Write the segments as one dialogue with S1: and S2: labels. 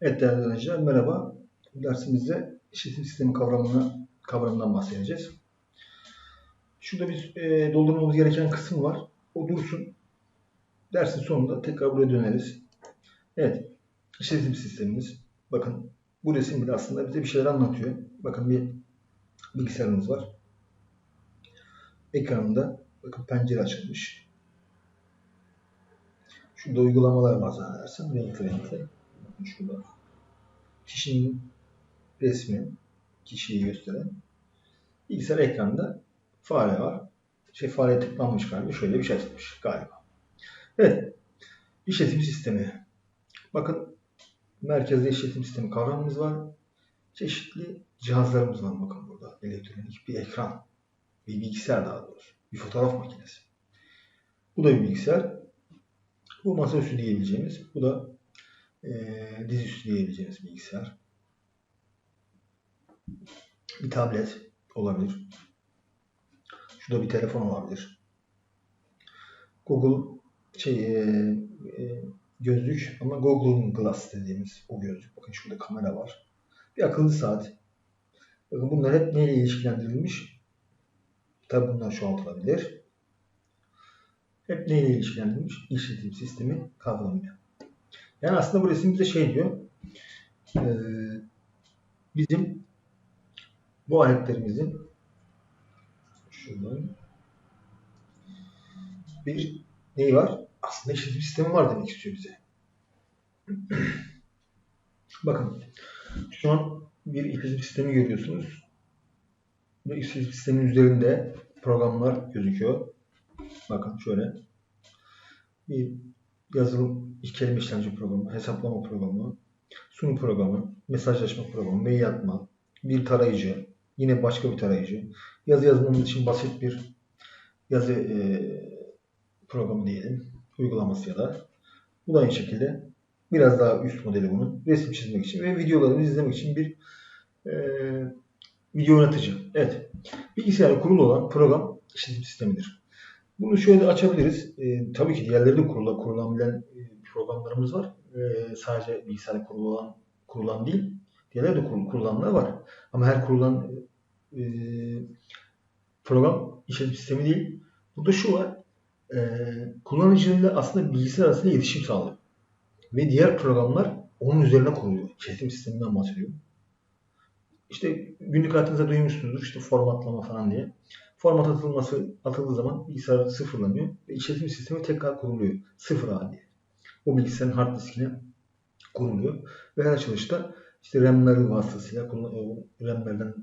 S1: Evet değerli öğrenciler merhaba. Dersimizde işletim sistemi kavramına, kavramından bahsedeceğiz. Şurada bir e, doldurmamız gereken kısım var. O dursun. Dersin sonunda tekrar buraya döneriz. Evet. işletim sistemimiz. Bakın bu resim bile aslında bize bir şeyler anlatıyor. Bakın bir bilgisayarımız var. Ekranında bakın pencere açılmış. Şurada uygulamalar var zannedersem. Renkli renkli. Şurada. Kişinin resmi, kişiyi gösteren. Bilgisayar ekranında fare var. Şey fareye tıklanmış galiba. Şöyle bir şey açılmış galiba. Evet. İşletim sistemi. Bakın merkezde işletim sistemi kavramımız var. Çeşitli cihazlarımız var bakın burada. Elektronik bir ekran. Bir bilgisayar daha doğrusu. Bir fotoğraf makinesi. Bu da bir bilgisayar. Bu masaüstü diyebileceğimiz. Bu da e, dizüstü diyebileceğimiz bilgisayar. Bir tablet olabilir. Şurada bir telefon olabilir. Google şey e, e, gözlük ama Google Glass dediğimiz o gözlük. Bakın şurada kamera var. Bir akıllı saat. Bakın bunlar hep neyle ilişkilendirilmiş? Tabi bunlar çoğaltılabilir. Hep neyle ilişkilendirilmiş? İşletim sistemi kavramıyla. Yani aslında bu resim bize şey diyor. E, bizim bu aletlerimizin şuradan bir neyi var? Aslında işletim sistemi var demek istiyor bize. Bakın şu an bir işletim sistemi görüyorsunuz. Bu işletim sistemin üzerinde programlar gözüküyor. Bakın şöyle bir yazılım kelime işlemci programı, hesaplama programı, sunum programı, mesajlaşma programı, mail atma, bir tarayıcı, yine başka bir tarayıcı, yazı yazmamız için basit bir yazı e, programı diyelim, uygulaması ya da bu da aynı şekilde biraz daha üst modeli bunun resim çizmek için ve videolarımızı izlemek için bir e, video yönetici. Evet. Bilgisayarda kurulu olan program işletim sistemidir. Bunu şöyle açabiliriz. E, tabii ki diğerleri de kurula, kurulabilen programlarımız var. E, sadece bilgisayarda kurulan, kurulan değil. Diğerleri de kur, kurulanlar var. Ama her kurulan e, program işletim sistemi değil. Burada şu var. E, kullanıcıyla aslında bilgisayar arasında iletişim sağlıyor. Ve diğer programlar onun üzerine kuruluyor. İşletim sisteminden bahsediyor. İşte günlük hayatınızda duymuşsunuzdur işte formatlama falan diye. Format atılması atıldığı zaman bilgisayar sıfırlanıyor ve işletim sistemi tekrar kuruluyor. Sıfır hali. O bilgisayarın hard diskine kuruluyor. Ve her açılışta işte RAM'leri vasıtasıyla RAM'lerden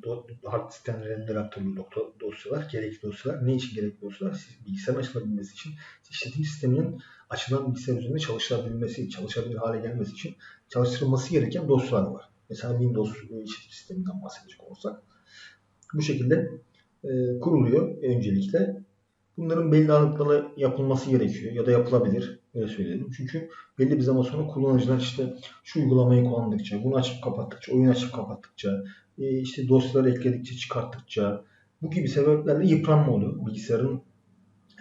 S1: hard diskten RAM'lere aktarılıyor dosyalar, gerekli dosyalar. Ne için gerekli dosyalar? Bilgisayarın açılabilmesi için, işletim sisteminin açılan bilgisayar üzerinde çalışabilmesi, çalışabilir hale gelmesi için çalıştırılması gereken dosyalar var. Mesela Windows işletim sisteminden bahsedecek olsak. Bu şekilde e, kuruluyor öncelikle. Bunların belli aralıklarla yapılması gerekiyor ya da yapılabilir. Öyle söyleyelim. Çünkü belli bir zaman sonra kullanıcılar işte şu uygulamayı kullandıkça, bunu açıp kapattıkça, oyun açıp kapattıkça, e, işte dosyaları ekledikçe, çıkarttıkça bu gibi sebeplerle yıpranma oluyor bilgisayarın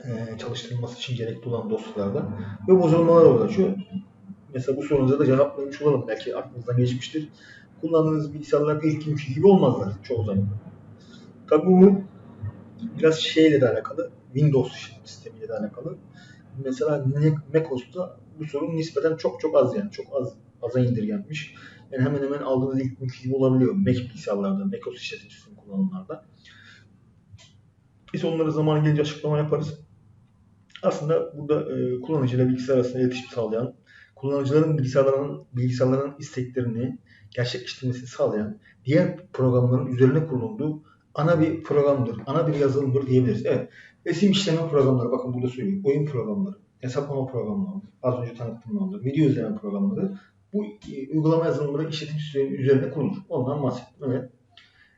S1: e, çalıştırılması için gerekli olan dosyalarda ve bozulmalar oluyor. Mesela bu sorunuza da cevaplamış olalım. Belki aklınızdan geçmiştir. Kullandığınız bilgisayarlar ilk günkü gibi olmazlar çoğu zaman. Tabi bu biraz şeyle de alakalı. Windows sistemiyle de alakalı. Mesela macOS'ta bu sorun nispeten çok çok az yani. Çok az aza indirgenmiş. Yani hemen hemen aldığınız ilk günkü gibi olabiliyor. Mac bilgisayarlarda, macOS işletim sistemi kullananlarda. Biz onlara zaman gelince açıklama yaparız. Aslında burada e, kullanıcıyla bilgisayar arasında iletişim sağlayan, kullanıcıların bilgisayarların bilgisayarların isteklerini gerçekleştirmesini sağlayan diğer programların üzerine kurulduğu ana bir programdır, ana bir yazılımdır diyebiliriz. Evet. Resim işleme programları, bakın burada söylüyorum. Oyun programları, hesaplama programları, az önce tanıttığım video izleme programları bu uygulama yazılımları işletim sistemi üzerine kurulur. Ondan bahsettim. Evet.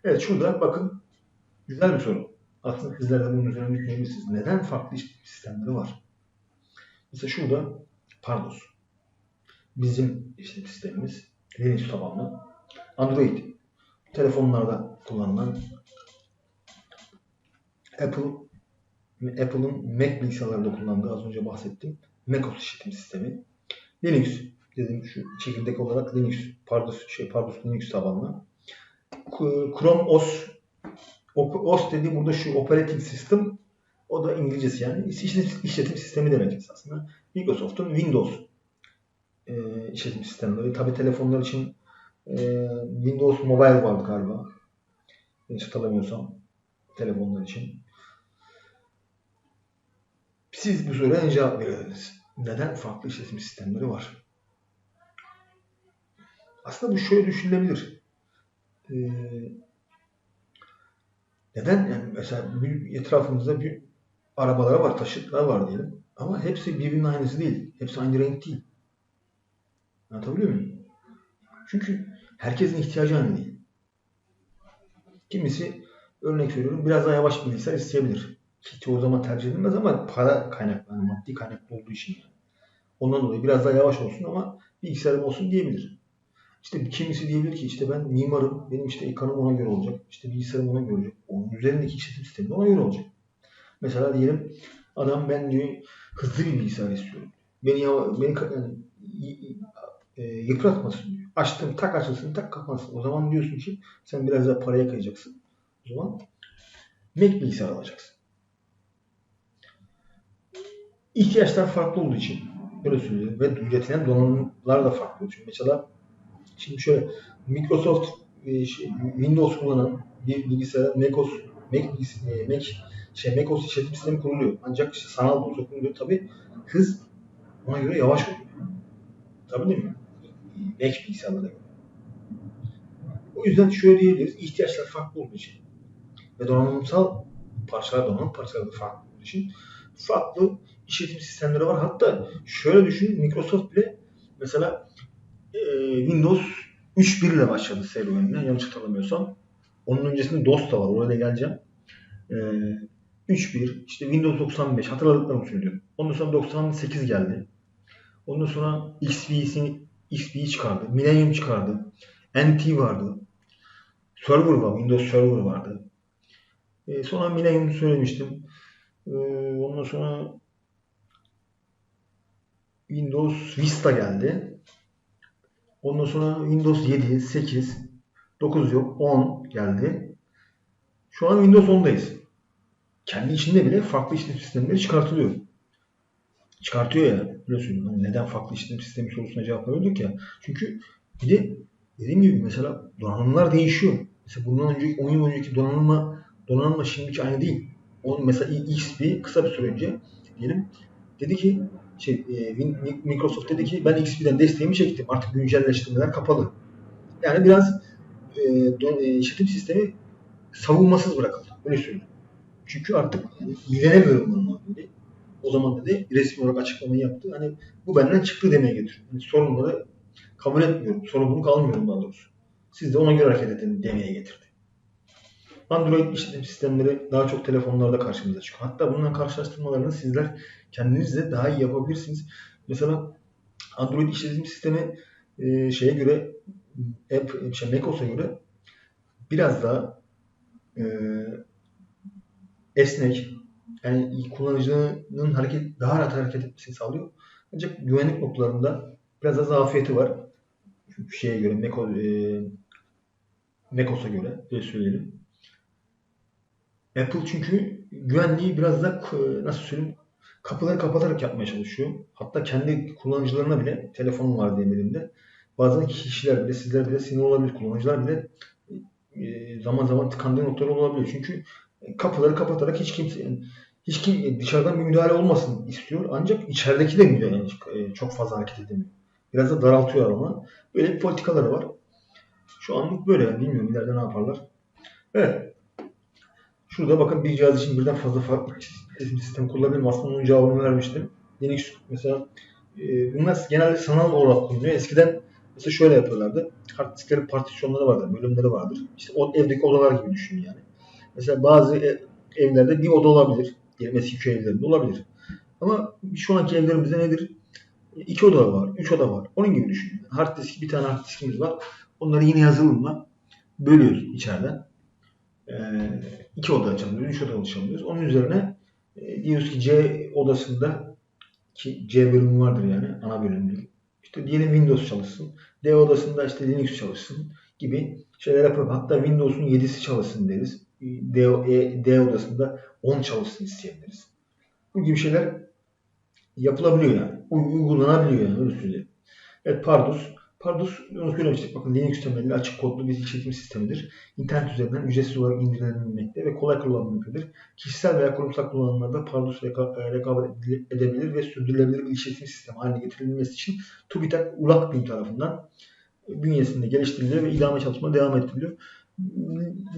S1: Evet şurada bakın güzel bir soru. Aslında sizler de bunun üzerine düşünebilirsiniz. Neden farklı işletim sistemleri var? Mesela şurada Pardos. Bizim işletim sistemimiz Linux tabanlı. Android telefonlarda kullanılan Apple Apple'ın Mac bilgisayarlarında kullandığı az önce bahsettiğim macOS işletim sistemi. Linux Dedim şu çekirdek olarak Linux, Pardus, şey, Pardus Linux tabanlı. Chrome OS OS dediği burada şu operating system o da İngilizcesi yani işletim, işletim sistemi demek esasında. Microsoft'un Windows e, işletim sistemleri. Tabi telefonlar için e, Windows Mobile vardı galiba. Hiç hatırlamıyorsam telefonlar için. Siz bu soruya cevap verirsiniz? Neden farklı işletim sistemleri var? Aslında bu şöyle düşünülebilir. Ee, neden? Yani mesela bir etrafımızda bir arabalar var, taşıtlar var diyelim. Ama hepsi birbirinin aynısı değil. Hepsi aynı renk değil. Anlatabiliyor muyum? Çünkü herkesin ihtiyacı aynı değil. Kimisi örnek veriyorum biraz daha yavaş bilgisayar isteyebilir. Çoğu zaman tercih edilmez ama para kaynaklı, maddi kaynaklı olduğu için yani. Ondan dolayı biraz daha yavaş olsun ama bilgisayarım olsun diyebilir. İşte kimisi diyebilir ki işte ben mimarım, benim işte ekranım ona göre olacak, işte bilgisayarım ona göre olacak, onun üzerindeki işletim sistemi ona göre olacak. Mesela diyelim adam ben diyor hızlı bir bilgisayar istiyorum. Beni beni yani, e, yıpratmasın diyor. Açtım tak açılsın tak kapansın. O zaman diyorsun ki sen biraz daha paraya kayacaksın. O zaman Mac bilgisayar alacaksın. İhtiyaçlar farklı olduğu için böyle söylüyorum ve üretilen donanımlar da farklı. Çünkü mesela şimdi şöyle Microsoft e, şey, Windows kullanan bir bilgisayar macOS Mac, e, Mac şey macOS işletim sistemi kuruluyor. Ancak işte sanal dosya kuruluyor. Tabi hız ona göre yavaş oluyor. Tabi değil mi? Mac bilgisayarlara göre. O yüzden şöyle diyebiliriz. ihtiyaçlar farklı olduğu için ve donanımsal parçalar, donanım parçaları da farklı olduğu için farklı işletim sistemleri var. Hatta şöyle düşünün Microsoft bile mesela e, Windows 3.1 ile başladı serüvenine yanlış hatırlamıyorsam. Onun öncesinde DOS da var. Oraya da geleceğim. E, 3.1 işte Windows 95 hatırladıklarımı söylüyorum. Ondan sonra 98 geldi. Ondan sonra XP'sini XP'yi çıkardı. Millennium çıkardı. NT vardı. Server var. Windows Server vardı. E, sonra Millennium söylemiştim. E, ondan sonra Windows Vista geldi. Ondan sonra Windows 7, 8, 9 yok, 10 geldi. Şu an Windows 10'dayız. Kendi içinde bile farklı işletim sistemleri çıkartılıyor. Çıkartıyor ya. Söyleyeyim. Yani neden farklı işletim sistemi sorusuna cevap veriyorduk ya. Çünkü bir de dediğim gibi mesela donanımlar değişiyor. Mesela bundan önceki 10 yıl önceki donanımla donanımla şimdiki aynı değil. Onun mesela XP kısa bir süre önce diyelim dedi ki şey, e, Microsoft dedi ki ben XP'den desteğimi çektim. Artık güncelleştirmeler kapalı. Yani biraz e, don, e, işletim sistemi savunmasız bırakıldı. Öyle söyleyeyim. Çünkü artık yani, ilgilenemiyorum bununla dedi. O zaman dedi resmi olarak açıklamayı yaptı. Hani bu benden çıktı demeye getiriyor. Yani sorunları kabul etmiyorum. Sorumluluk almıyorum daha doğrusu. Siz de ona göre hareket edin demeye getirdi. Android işletim sistemleri daha çok telefonlarda karşımıza çıkıyor. Hatta bununla karşılaştırmalarını sizler kendiniz de daha iyi yapabilirsiniz. Mesela Android işletim sistemi e, şeye göre app, şey, macOS'a göre biraz daha e, esnek yani kullanıcının hareket daha rahat hareket etmesini sağlıyor. Ancak güvenlik noktalarında biraz daha zafiyeti var. Şeye göre Mac, e, macOS'a göre öyle söyleyelim. Apple çünkü güvenliği biraz da nasıl söyleyeyim kapıları kapatarak yapmaya çalışıyor. Hatta kendi kullanıcılarına bile telefonum var diye elimde. Bazen kişiler bile sizler bile sinir olabilir. Kullanıcılar bile e, zaman zaman tıkandığı noktalar olabiliyor. Çünkü kapıları kapatarak hiç kimse hiç kim dışarıdan bir müdahale olmasın istiyor. Ancak içerideki de müdahale yani e, çok fazla hareket edemiyor. Biraz da daraltıyor ama böyle bir politikaları var. Şu anlık böyle. Bilmiyorum ileride ne yaparlar. Evet. Şurada bakın bir cihaz için birden fazla farklı sistemi kullanabilirim. Aslında onun cevabını vermiştim. Linux mesela e, bunlar genelde sanal olarak kullanılıyor. Eskiden mesela şöyle yapıyorlardı. Hard disklerin partisyonları vardır, bölümleri vardır. İşte o evdeki odalar gibi düşün yani. Mesela bazı ev, evlerde bir oda olabilir. Diyelim eski köy evlerinde olabilir. Ama şu anki evlerimizde nedir? İki oda var, üç oda var. Onun gibi düşün. Hard disk, bir tane hard diskimiz var. Onları yine yazılımla bölüyoruz içeriden. Ee, iki oda açamıyoruz, üç oda açamıyoruz. Onun üzerine e, diyoruz ki C odasında ki C bölümü vardır yani ana bölüm değil. İşte diyelim Windows çalışsın. D odasında işte Linux çalışsın gibi şeyler yapalım. Hatta Windows'un 7'si çalışsın deriz. D, e, D odasında 10 çalışsın isteyebiliriz. Bu gibi şeyler yapılabiliyor yani. Uygulanabiliyor yani öyle. Evet Pardus. Pardus onu söylemiştik. Bakın Linux temelli açık kodlu bir işletim sistemidir. İnternet üzerinden ücretsiz olarak indirilebilmekte ve kolay kullanılmaktadır. Kişisel veya kurumsal kullanımlarda Pardus rekabet edebilir ve sürdürülebilir bir işletim sistemi haline getirilmesi için TÜBİTAK ULAK BİM tarafından bünyesinde geliştiriliyor ve idame çalışma devam ettiriliyor.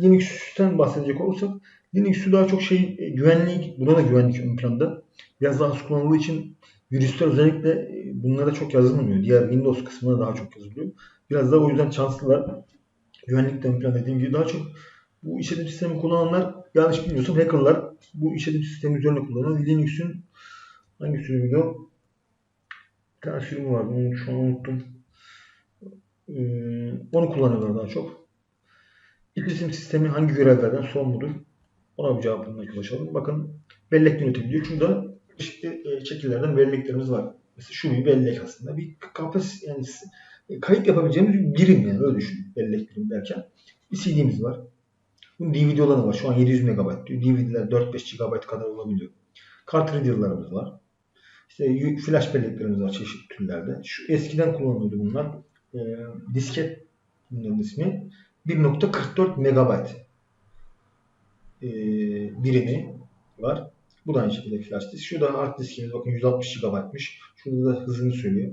S1: Linux'ten bahsedecek olursak Linux'u daha çok şey e, güvenlik, buna da güvenlik ön planda. Biraz daha az kullanıldığı için virüsler özellikle e, bunlara çok yazılmıyor. Diğer Windows kısmına daha çok yazılıyor. Biraz daha o yüzden şanslılar. Güvenlik ön plan dediğim gibi daha çok bu işletim sistemi kullananlar yanlış bilmiyorsam hackerlar bu işletim sistemi üzerine kullanıyor. Linux'un hangi sürümüydü o? Bir tane sürümü vardı. Onu şu an unuttum. Ee, onu kullanıyorlar daha çok. İletişim sistemi hangi görevlerden sorumludur? Ona bir cevap bulmaya çalışalım. Bakın bellek yönetebiliyor. Şurada çeşitli e, şekillerden belleklerimiz var. Mesela şu bir bellek aslında. Bir kapas yani kayıt yapabileceğimiz bir birim yani öyle düşün. Bellek birim derken. Bir CD'miz var. Bunun DVD olanı var. Şu an 700 MB. DVD'ler 4-5 GB kadar olabiliyor. Kart reader'larımız var. İşte flash belleklerimiz var çeşitli türlerde. Şu eskiden kullanılıyordu bunlar. E, disket bunların ismi. 1.44 MB e, birimi var. Bu da aynı şekilde flash disk. Şurada hard diskimiz bakın 160 GB'mış. Şurada da hızını söylüyor.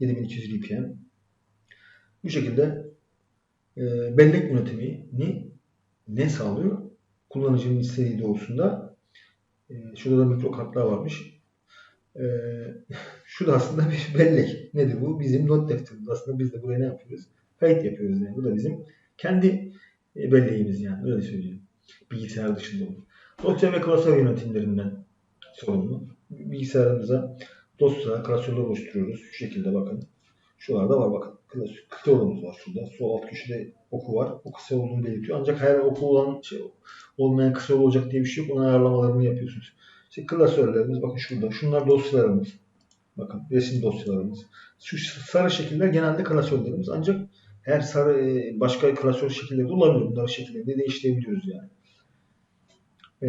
S1: 7200 RPM. Bu şekilde e, bellek yönetimini ne sağlıyor? Kullanıcının istediği doğrultusunda e, şurada da mikro kartlar varmış. E, şu da aslında bir bellek. Nedir bu? Bizim not defterimiz. Aslında biz de buraya ne yapıyoruz? Kayıt yapıyoruz yani. Bu da bizim kendi e, belleğimiz yani. Öyle söyleyeyim. Bilgisayar dışında olur. Dosya ve klasör yönetimlerinden sorumlu. Bilgisayarımıza dosya, klasörler oluşturuyoruz. Şu şekilde bakın. Şuralarda var bakın. Kısa yolumuz var şurada. Sol alt köşede oku var. O kısa olduğunu belirtiyor. Ancak her oku olan şey olmayan kısa olacak diye bir şey yok. Onun ayarlamalarını yapıyorsunuz. İşte klasörlerimiz bakın şurada. Şunlar dosyalarımız. Bakın resim dosyalarımız. Şu sarı şekiller genelde klasörlerimiz. Ancak her sarı e, başka klasör şekilleri de olabilir. Bunları şekilleri değiştirebiliyoruz yani. E,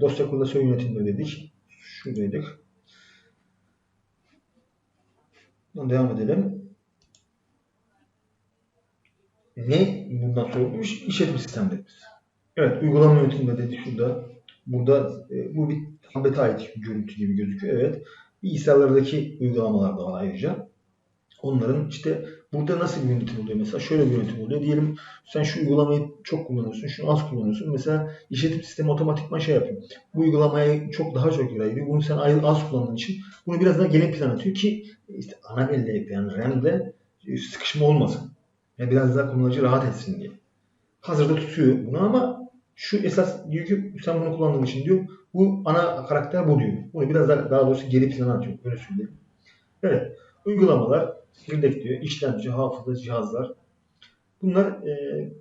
S1: dosya klasör yönetimleri dedik. Şuradaydık. Devam edelim. Ne bundan sorulmuş? İşletim sistemlerimiz. Evet, uygulama yönetimleri dedik şurada. Burada e, bu bir tablete ait görüntü gibi gözüküyor. Evet. Bilgisayarlardaki uygulamalar da var ayrıca. Onların işte burada nasıl bir yönetim oluyor? Mesela şöyle bir yönetim oluyor. Diyelim sen şu uygulamayı çok kullanıyorsun, şunu az kullanıyorsun. Mesela işletim sistemi otomatikman şey yapıyor. Bu uygulamayı çok daha çok yer Bunu sen az kullandığın için bunu biraz daha gelen plan atıyor ki işte ana bellekte yani RAM'de sıkışma olmasın. Yani biraz daha kullanıcı rahat etsin diye. Hazırda tutuyor bunu ama şu esas diyor ki sen bunu kullandığın için diyor bu ana karakter bu diyor. Bunu biraz daha, daha doğrusu geri plana atıyor. Böyle söyleyeyim. Evet. Uygulamalar Çekirdek diyor. İşlemci, hafıza, cihazlar. Bunlar e,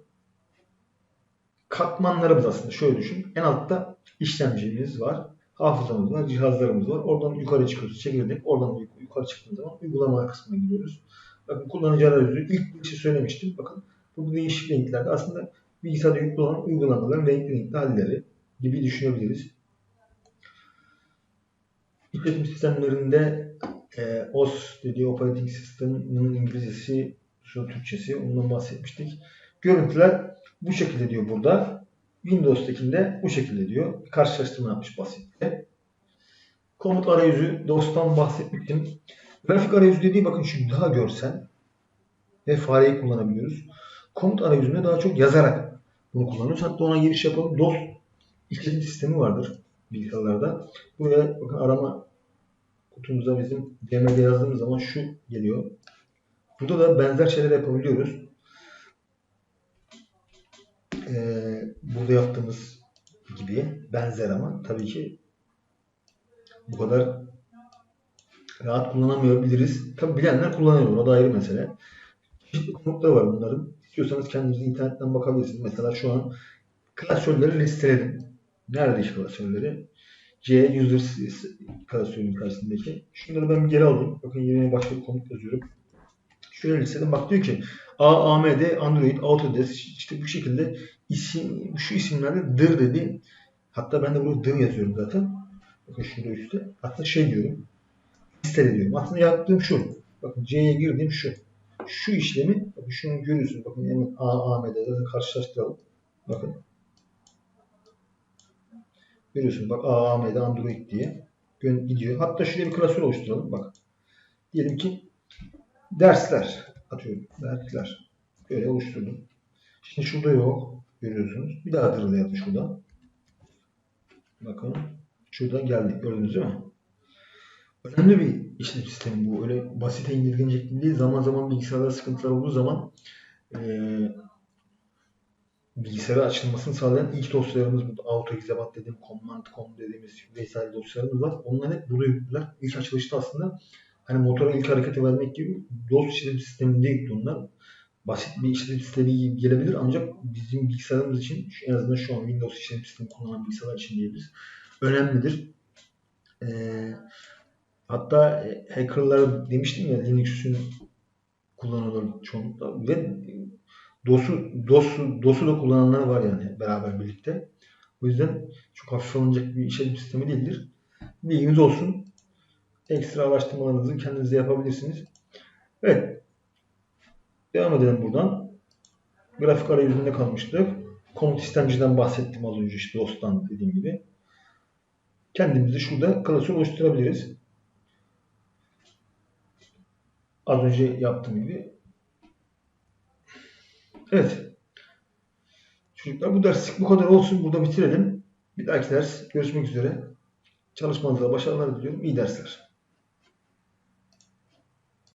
S1: katmanlarımız aslında. Şöyle düşün. En altta işlemcimiz var. Hafızamız var, cihazlarımız var. Oradan yukarı çıkıyoruz. Çekirdek. Oradan yukarı çıktığımız zaman uygulama kısmına giriyoruz. Bakın kullanıcı arayüzü. ilk bir şey söylemiştim. Bakın bu değişik renklerde aslında bilgisayarda yüklü olan uygulamaların renkli renkli halleri gibi düşünebiliriz. İşletim sistemlerinde e, OS dediği Operating System'ın İngilizcesi, şu Türkçesi ondan bahsetmiştik. Görüntüler bu şekilde diyor burada. Windows'takinde bu şekilde diyor. Karşılaştırma yapmış basitle. Komut arayüzü DOS'tan bahsetmiştim. Grafik arayüzü dediği bakın şu daha görsel ve fareyi kullanabiliyoruz. Komut arayüzünde daha çok yazarak bunu kullanıyoruz. Hatta ona giriş yapalım. DOS işletim sistemi vardır bilgisayarlarda. Buraya bakın arama kutumuza bizim DMG yazdığımız zaman şu geliyor. Burada da benzer şeyler yapabiliyoruz. Ee, burada yaptığımız gibi benzer ama tabii ki bu kadar rahat kullanamayabiliriz. Tabii bilenler kullanıyor. O da ayrı mesele. Çeşitli komutları var bunların. İstiyorsanız kendiniz internetten bakabilirsiniz. Mesela şu an klasörleri listeledim. Nerede iş klasörleri? C user klasörünün karşısındaki. Şunları ben bir geri alayım. Bakın yerine başka bir komut yazıyorum. Şöyle listedim. Bak diyor ki A, AMD, Android, Autodesk işte bu şekilde isim, şu isimlerde dır dedi. Hatta ben de burada dır yazıyorum zaten. Bakın şurada üstte. Hatta şey diyorum. Listele diyorum. Aslında yaptığım şu. Bakın C'ye girdiğim şu. Şu işlemi, bakın şunu görüyorsunuz. Bakın hemen AMD'de karşılaştıralım. Bakın. Görüyorsunuz bak A, AMD, Android diye gidiyor. Hatta şuraya bir klasör oluşturalım. Bak. Diyelim ki dersler atıyorum. Dersler. Böyle oluşturdum. Şimdi şurada yok. Görüyorsunuz. Bir daha dırlayalım şurada. Bakın. Şurada geldik. Gördünüz değil mi? Önemli bir işletim sistemi bu. Öyle basite indirgenecek değil. Zaman zaman bilgisayarda sıkıntılar olduğu zaman eee bilgisayara açılmasını sağlayan ilk dosyalarımız burada. AutoExebat dediğim, Command.com dediğimiz vesaire dosyalarımız var. Onlar hep burada yüklüler. İlk açılışta aslında hani motora ilk hareketi vermek gibi DOS işletim sistemi değil bunlar. Basit bir işletim sistemi gibi gelebilir ancak bizim bilgisayarımız için en azından şu an Windows işletim sistemi kullanan bilgisayarlar için diyebiliriz. Önemlidir. Ee, hatta e, hackerlar demiştim ya Linux'ün kullanılır çoğunlukla ve DOS'u DOS'u DOS'u da kullananlar var yani beraber birlikte. O yüzden çok hafif alınacak bir işletim sistemi değildir. Bilginiz olsun. Ekstra araştırmalarınızı kendiniz de yapabilirsiniz. Evet. Devam edelim buradan. Grafik arayüzünde kalmıştık. Komut istemciden bahsettim az önce işte DOS'tan dediğim gibi. Kendimizi şurada klasör oluşturabiliriz. Az önce yaptığım gibi Evet. Çocuklar bu derslik bu kadar olsun. Burada bitirelim. Bir dahaki ders görüşmek üzere. Çalışmanıza başarılar diliyorum. İyi dersler.